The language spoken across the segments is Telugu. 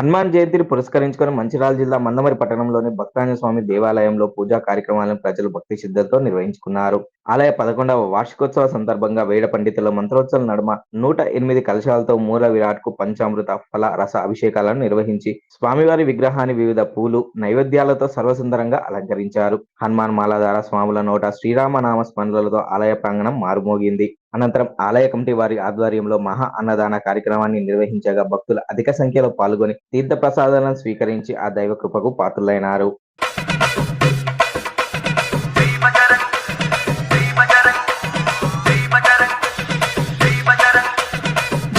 హనుమాన్ జయంతిని పురస్కరించుకుని మంచిరాల జిల్లా మందమరి పట్టణంలోని భక్తాంజ స్వామి దేవాలయంలో పూజా కార్యక్రమాలను ప్రజలు భక్తి శ్రద్ధలతో నిర్వహించుకున్నారు. ఆలయ పదకొండవ వార్షికోత్సవ సందర్భంగా వేడ పండితుల మంత్రోత్సవం నడుమ నూట ఎనిమిది కలశాలతో మూల విరాట్కు పంచామృత ఫల రస అభిషేకాలను నిర్వహించి స్వామివారి విగ్రహాన్ని వివిధ పూలు నైవేద్యాలతో సర్వసుందరంగా అలంకరించారు. హనుమాన్ మాలాధార స్వాముల నోట శ్రీరామనామ స్మరణలతో ఆలయ ప్రాంగణం మారుమోగింది. అనంతరం ఆలయ కమిటీ వారి ఆధ్వర్యంలో మహా అన్నదాన కార్యక్రమాన్ని నిర్వహించగా భక్తులు అధిక సంఖ్యలో పాల్గొని తీర్థ ప్రసాదాలను స్వీకరించి ఆ దైవ కృపకు పాత్రులైనారు.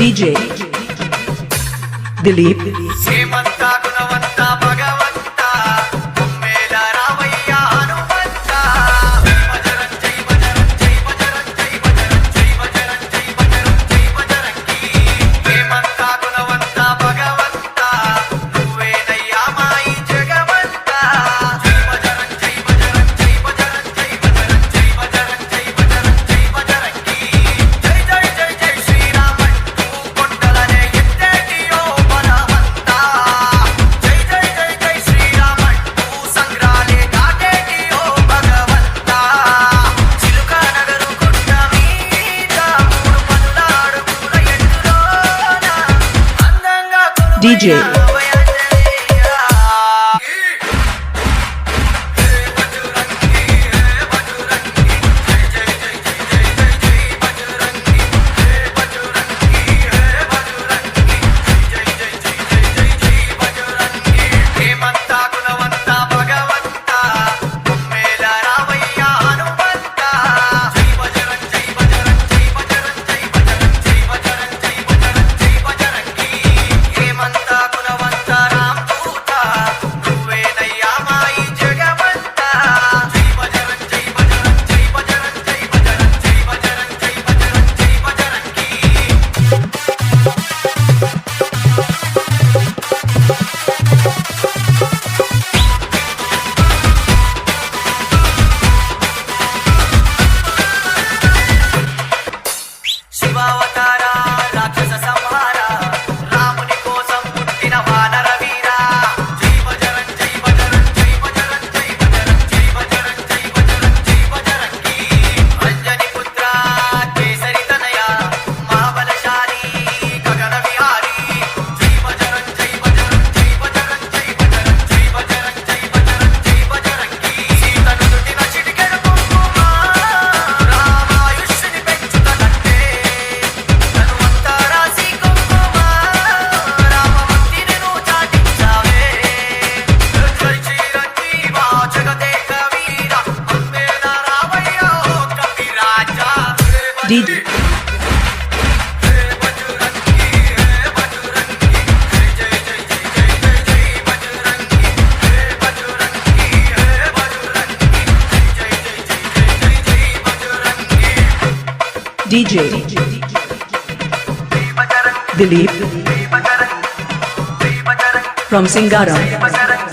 DJ Dilip. DJ. DJ Dilip from Singaram.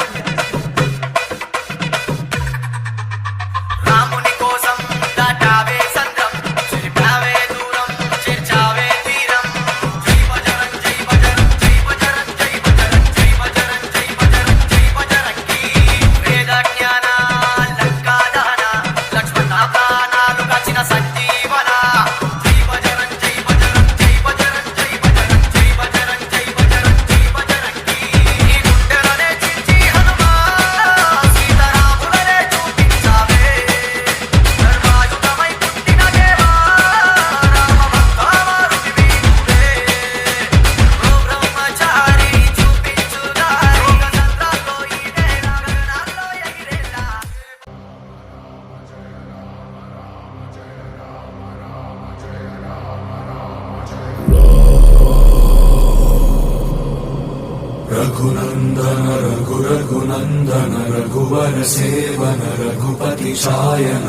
Raghunandan रघुरघुनन्दन रघुवर सेवन रघुपति रघुपतिशायन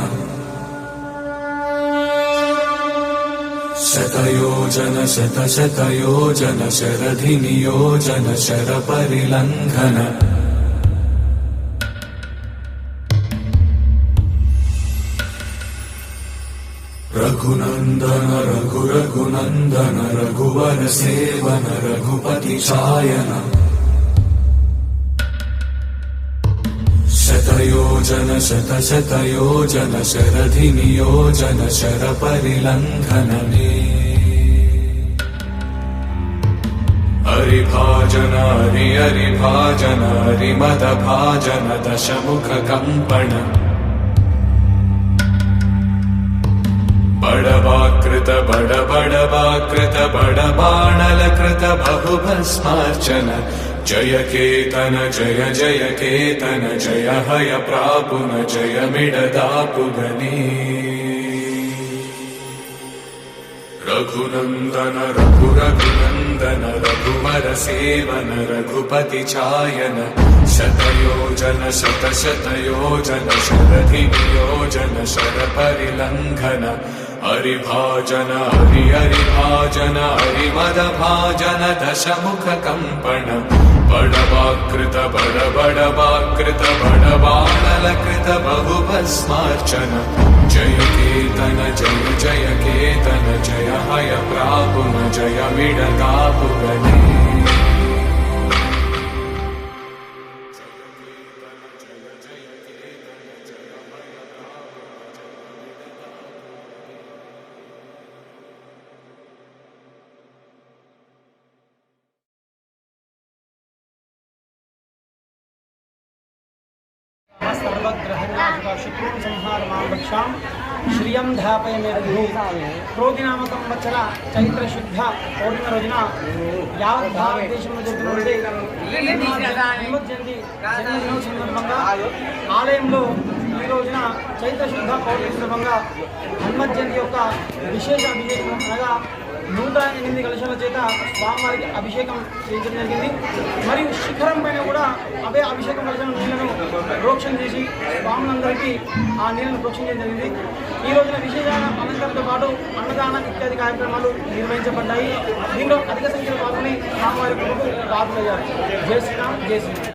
शतयोजन शतशतयोजन शरधिनियोजन शरपरिलङ्घन रघुनन्दन रघुरघुनन्दन रघुपति रघुपतिशायन शतशतयोजन शरधिनियोजन शरपरिलङ्घनने हरिभाजनारि हरिभाजनरिमदभाजन दशमुखकम्पन बड वा कृत बड बड वा कृत बडबाणल बडबाणलकृत बहुभस्मार्चन जय केतन जय जय केतन जय हय प्रापुन जय मिडदापुगने रघुनन्दन रघुरघुनन्दन रघुवर सेवन रघुपति चायन शतयोजन शतशतयोजन शरधिनियोजन शरपरिलङ्घन हरिभाजन हरि हरिभाजन हरिमदभाजन दशमुखकम्पण बडवाकृत बड बडवाकृत बडबाणलकृत बहुभस्मार्चन जय केतन जय जय केतन जय हय प्रापुन जय मिडदापुगने సర్వగ్రహణాధిప శత్రుం సంహార మాం శ్రియం ధాపయ నిర్భూ క్రోధి నామ సంవత్సర చైత్ర శుద్ధ పౌర్ణిమ రోజున యావత్ భారతదేశంలో జరుగుతున్నటువంటి జయంతి జన్మదినం సందర్భంగా ఆలయంలో ఈ రోజున చైత్ర శుద్ధ పౌర్ణమి సందర్భంగా హనుమత్ జయంతి యొక్క విశేష అభిషేకం అనగా నూట ఎనిమిది కలశాల చేత స్వామివారికి అభిషేకం చేయించడం జరిగింది. మరియు శిఖరం పైన కూడా అవే అభిషేకం కలశాల నీళ్ళను రోక్షం చేసి స్వాములందరికీ ఆ నీళ్ళను ప్రోక్షించడం జరిగింది. ఈ రోజున విశేష అలంకరణతో పాటు అన్నదానం ఇత్యాది కార్యక్రమాలు నిర్వహించబడ్డాయి. దీనిలో అధిక సంఖ్యలో పాల్గొని స్వామివారి కొరకు పాల్గొయ్యారు జై శ్రీరామ్ జై శ్రీరామ్.